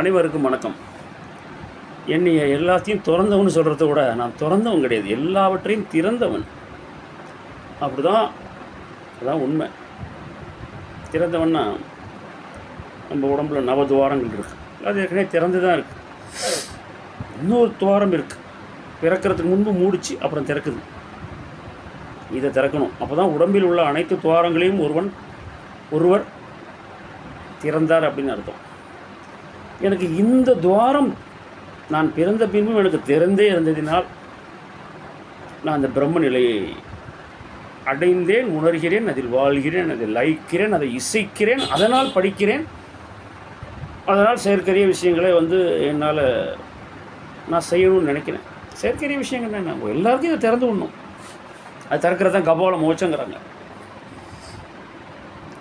அனைவருக்கும் வணக்கம். என்னை எல்லாத்தையும் திறந்தவன் சொல்கிறத விட நான் திறந்தவன் கிடையாது. எல்லாவற்றையும் திறந்தவன். அப்படி தான் அதான் உண்மை. திறந்தவன்னா நம்ம உடம்புல நவ துவாரங்கள் இருக்குது அது ஏற்கனவே திறந்து தான் இருக்குது இன்னொரு துவாரம் இருக்குது பிறக்கிறதுக்கு முன்பு மூடிச்சு அப்புறம் திறக்குது. இதை திறக்கணும். அப்போ தான் உடம்பில் உள்ள அனைத்து துவாரங்களையும் ஒருவன் ஒருவர் திறந்தார் அப்படின்னு அர்த்தம். எனக்கு இந்த துவாரம் நான் பிறந்த பின்பும் எனக்கு திறந்தே இருந்ததினால் நான் அந்த பிரம்ம நிலையை அடைந்தேன் உணர்கிறேன் அதில் வாழ்கிறேன் அதை லயிக்கிறேன் அதை இசைக்கிறேன் அதனால் படிக்கிறேன். அதனால் செயற்கரிய விஷயங்களை வந்து என்னால் நான் செய்யணும்னு நினைக்கிறேன். செயற்கரிய விஷயங்கள் என்ன? எல்லாருக்கும் இதை திறந்து விடணும். அது திறக்கிறது தான் கபால மோச்சங்கிறாங்க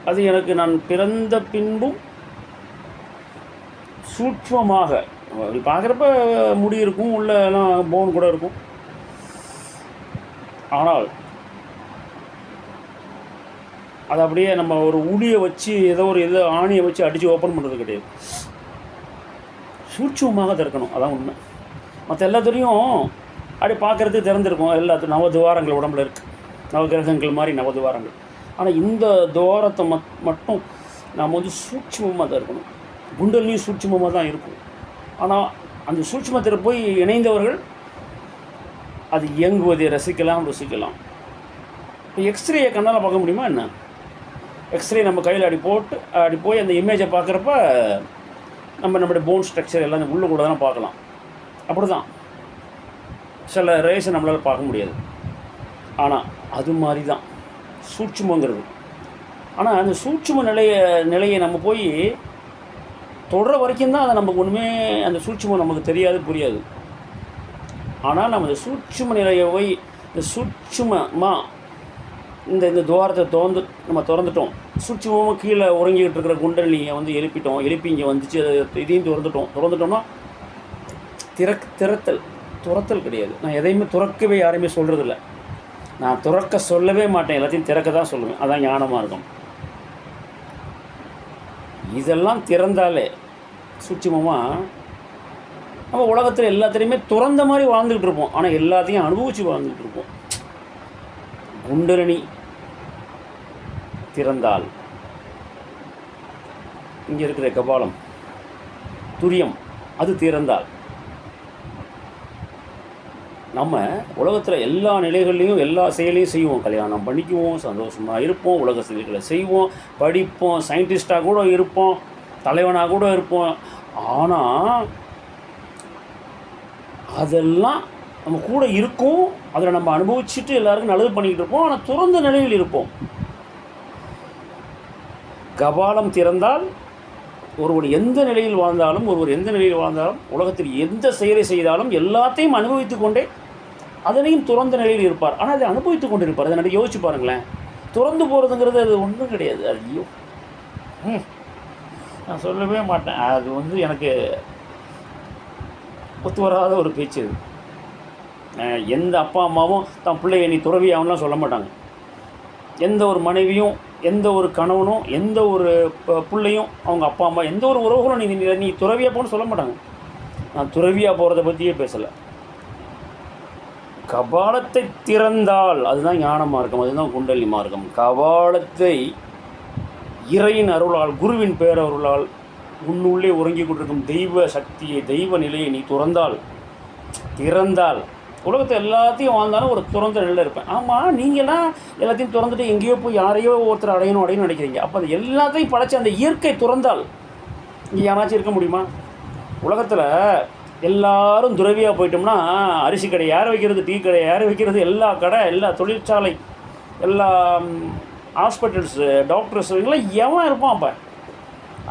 அது எனக்கு நான் பிறந்த பின்பும் சூட்சமாக. அப்படி பார்க்குறப்ப முடி இருக்கும் உள்ள எல்லாம் போன் கூட இருக்கும். ஆனால் அது அப்படியே நம்ம ஒரு உளியை வச்சு ஏதோ ஒரு ஏதோ ஆணியை வச்சு அடித்து ஓப்பன் பண்ணுறது கிடையாது. சூட்சமாக திறக்கணும். அதான் உண்மை. மற்ற எல்லாத்துலேயும் அப்படி பார்க்குறது திறந்துருக்கும். எல்லாத்து நவதுவாரங்கள் உடம்புல இருக்குது நவகிரகங்கள் மாதிரி நவதுவாரங்கள். ஆனால் இந்த துவாரத்தை மட் மட்டும் நாம் வந்து சூட்சமாக தான் இருக்கணும் குண்டல்லையும் சூட்சமமாக தான் இருக்கும். ஆனால் அந்த சூட்சமத்தில் போய் இணைந்தவர்கள் அது இயங்குவதை ரசிக்கலாம் ருசிக்கலாம். இப்போ எக்ஸ்ரேயை கண்ணால் பார்க்க முடியுமா என்ன? எக்ஸ்ரே நம்ம கையில் அப்படி போட்டு அப்படி போய் அந்த இமேஜை பார்க்குறப்ப நம்ம நம்மளுடைய போன் ஸ்ட்ரக்சர் எல்லாம் உள்ளே கூட தானே பார்க்கலாம். அப்படி தான் சில ரேஸை நம்மளால் பார்க்க முடியாது. ஆனால் அது மாதிரி தான் சூட்சுமங்கிறது. ஆனால் அந்த சூட்சும நிலைய நிலையை நம்ம போய் தொடர வரைக்கும் தான் அதை நமக்கு ஒன்றுமே அந்த சூட்சுமம் நமக்கு தெரியாது புரியாது. ஆனால் நம்ம இந்த சூட்சும நிலையை போய் இந்த சூட்சுமமாக இந்த இந்த துவாரத்தை திறந்து நம்ம திறந்துட்டோம். சூட்சுமமாக கீழே உறங்கிக்கிட்டு இருக்கிற குண்டலினியை வந்து எழுப்பிட்டோம் எழுப்பி இங்கே வந்துச்சு அதை இதையும் திறந்துட்டோம். திறந்துட்டோம்னா திறக் திறத்தல் துரத்தல் கிடையாது. நான் எதையுமே துறக்கவே யாரையுமே சொல்கிறதில்ல நான் துறக்க சொல்லவே மாட்டேன். எல்லாத்தையும் திறக்க தான் சொல்லுவேன். அதான் ஞானமாக இருக்கும் இதெல்லாம் திறந்தாலே சூட்சுமமாக நம்ம உலகத்தில் எல்லாத்துலேயுமே துறந்த மாதிரி வாழ்ந்துக்கிட்டு இருப்போம். ஆனால் எல்லாத்தையும் அனுபவித்து வாழ்ந்துக்கிட்டு இருப்போம். குண்டரணி திறந்தால். இங்கே இருக்கிற கபாலம் துரியம் அது திறந்தால். நம்ம உலகத்தில் எல்லா நிலைகள்லையும் எல்லா செயலையும் செய்வோம். கல்யாணம் பண்ணிக்குவோம் சந்தோஷமாக இருப்போம் உலக செயல்களை செய்வோம் படிப்போம் சயின்டிஸ்டாக கூட இருப்போம் தலைவனாக கூட இருப்போம். ஆனால் அதெல்லாம் நம்ம கூட இருக்கும் அதில் நம்ம அனுபவிச்சுட்டு எல்லாருக்கும் நல்லது பண்ணிக்கிட்டு இருப்போம் ஆனால் துறந்த நிலையில் இருப்போம். கபாலம் திறந்தால் ஒருவர் எந்த நிலையில் வாழ்ந்தாலும் ஒருவர் எந்த நிலையில் வாழ்ந்தாலும் உலகத்தில் எந்த செயலை செய்தாலும் எல்லாத்தையும் அனுபவித்து கொண்டே அதனையும் துறந்த நிலையில் இருப்பார். ஆனால் அதை அனுபவித்து கொண்டு இருப்பார் அதை நிறைய யோசிச்சு பாருங்களேன். துறந்து போகிறதுங்கிறது அது ஒன்றும் கிடையாது. ஐயோ. ம். நான் சொல்லவே மாட்டேன். அது வந்து எனக்கு ஒத்து வராத ஒரு பேச்சு அது. எந்த அப்பா அம்மாவும் தன் பிள்ளைய நீ துறவி அவன்லாம் சொல்ல மாட்டாங்க. எந்த ஒரு மனைவியும் எந்த ஒரு கணவனும் எந்த ஒரு ப- பிள்ளையும் அவங்க அப்பா அம்மா எந்த ஒரு உறவுகளும் நீ நீ- துறவியாக போகணும்னு சொல்ல மாட்டாங்க. நான் துறவியாக போகிறத பற்றியே பேசலை. கபாலத்தை திறந்தால் அதுதான் ஞான மார்க்கம் அதுதான் குண்டலி மார்க்கம். கபாலத்தை இறையின் அருளால் குருவின் பேரருளால் உன்னுள்ளே உறங்கி கொண்டிருக்கும் தெய்வ சக்தியை தெய்வ நிலையை நீ துறந்தால் திறந்தால் உலகத்தை எல்லாத்தையும் வாழ்ந்தாலும் ஒரு துறந்த நிலையில் இருப்பேன். ஆமாம் நீங்களாம் எல்லாத்தையும் திறந்துட்டு எங்கேயோ போய் யாரையோ ஒருத்தர் அடையணும் அடையணும்னு நினைக்கிறீங்க. அப்போ அது எல்லாத்தையும் படைச்ச அந்த இயற்கை துறந்தால் இங்கே யாராச்சும் இருக்க முடியுமா? உலகத்தில் எல்லாரும் துறவியாக போயிட்டோம்னா அரிசி கடை யார் வைக்கிறது டீ கடை யார் வைக்கிறது எல்லா கடை எல்லா தொழிற்சாலை எல்லா ஹாஸ்பிட்டல்ஸு டாக்டர்ஸ் இவங்களாம் எவன் இருப்பான் அப்போ?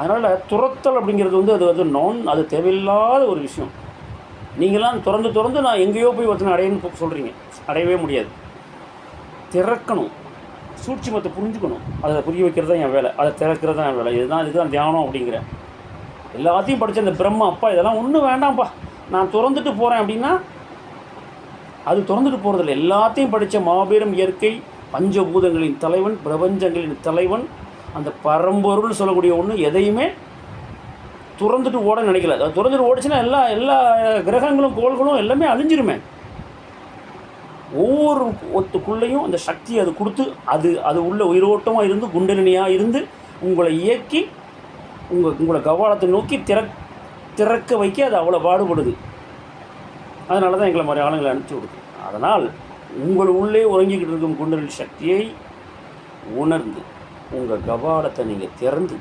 அதனால் துரத்தல் அப்படிங்கிறது வந்து அது வந்து நான் அது தேவையில்லாத ஒரு விஷயம். நீங்களாம் திறந்து திறந்து நான் எங்கேயோ போய் ஒருத்தனை அடையணும்னு சொல்கிறீங்க அடையவே முடியாது. திறக்கணும். சூட்சிமத்தை புரிஞ்சுக்கணும். அதை புரிய வைக்கிறது தான் என் வேலை. அதை திறக்கிறது தான் என் வேலை. இதுதான் இதுதான் தியானம் அப்படிங்கிறேன் எல்லாத்தையும் படித்த அந்த பிரம்ம அப்பா இதெல்லாம் ஒன்றும் வேண்டாம்ப்பா. நான் திறந்துட்டு போகிறேன் அப்படின்னா அது திறந்துட்டு போகிறதில்ல எல்லாத்தையும் படித்த மாபெரும் இயற்கை பஞ்சபூதங்களின் தலைவன் பிரபஞ்சங்களின் தலைவன் அந்த பரம்பொருள்னு சொல்லக்கூடிய ஒன்று எதையுமே துறந்துட்டு ஓட நினைக்கல. அது துறந்துட்டு ஓடிச்சுன்னா எல்லா எல்லா கிரகங்களும் கோள்களும் எல்லாமே அழிஞ்சிருமே. ஒவ்வொரு ஒத்துக்குள்ளேயும் அந்த சக்தியை அது கொடுத்து அது அது உள்ள உயிரோட்டமாக இருந்து குண்டலினியாக இருந்து உங்களை இயக்கி உங்கள் உங்களை கவாலத்தை நோக்கி திற திறக்க வைக்க அது அவ்வளோ பாடுபடுது. அதனால தான் எங்களை மாதிரி ஆளுங்களை அனுப்பிச்சி விடுது அதனால் உங்கள் உள்ளே உறங்கிக்கிட்டு இருக்கும் குண்டலின் சக்தியை உணர்ந்து உங்கள் கபாலத்தை நீங்கள் திறந்து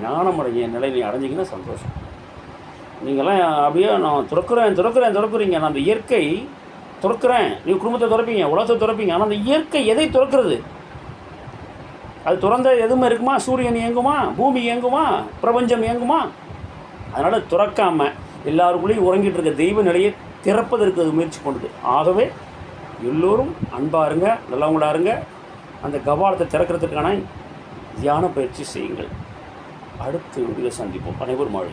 ஞானமடைய நிலையை அடைஞ்சிங்கன்னா சந்தோஷம். நீங்களாம் அப்படியே நான் துறக்கிறேன் துறக்கிறேன் துறக்குறீங்க. நான் அந்த இயற்கை துறக்கிறேன். நீ குடும்பத்தை துறப்பீங்க உலகத்தை துறப்பீங்க. ஆனால் அந்த இயற்கை எதை துறக்கிறது? அது துறந்த எதுவுமே இருக்குமா? சூரியன் இயங்குமா? பூமி இயங்குமா? பிரபஞ்சம் இயங்குமா? அதனால் துறக்காமல் எல்லாருக்குள்ளேயும் உறங்கிட்டு இருக்க தெய்வ நிலையை திறப்பதற்கு அது முயற்சி பண்ணுது. ஆகவே எல்லோரும் அன்பாக இருங்க நல்லவங்களாக இருங்க. அந்த கபாலத்தை திறக்கிறதுக்கான தியான பயிற்சி செய்யுங்கள். அடுத்த வீடியோ சந்திப்போம். அனைவரும் வாழ்க.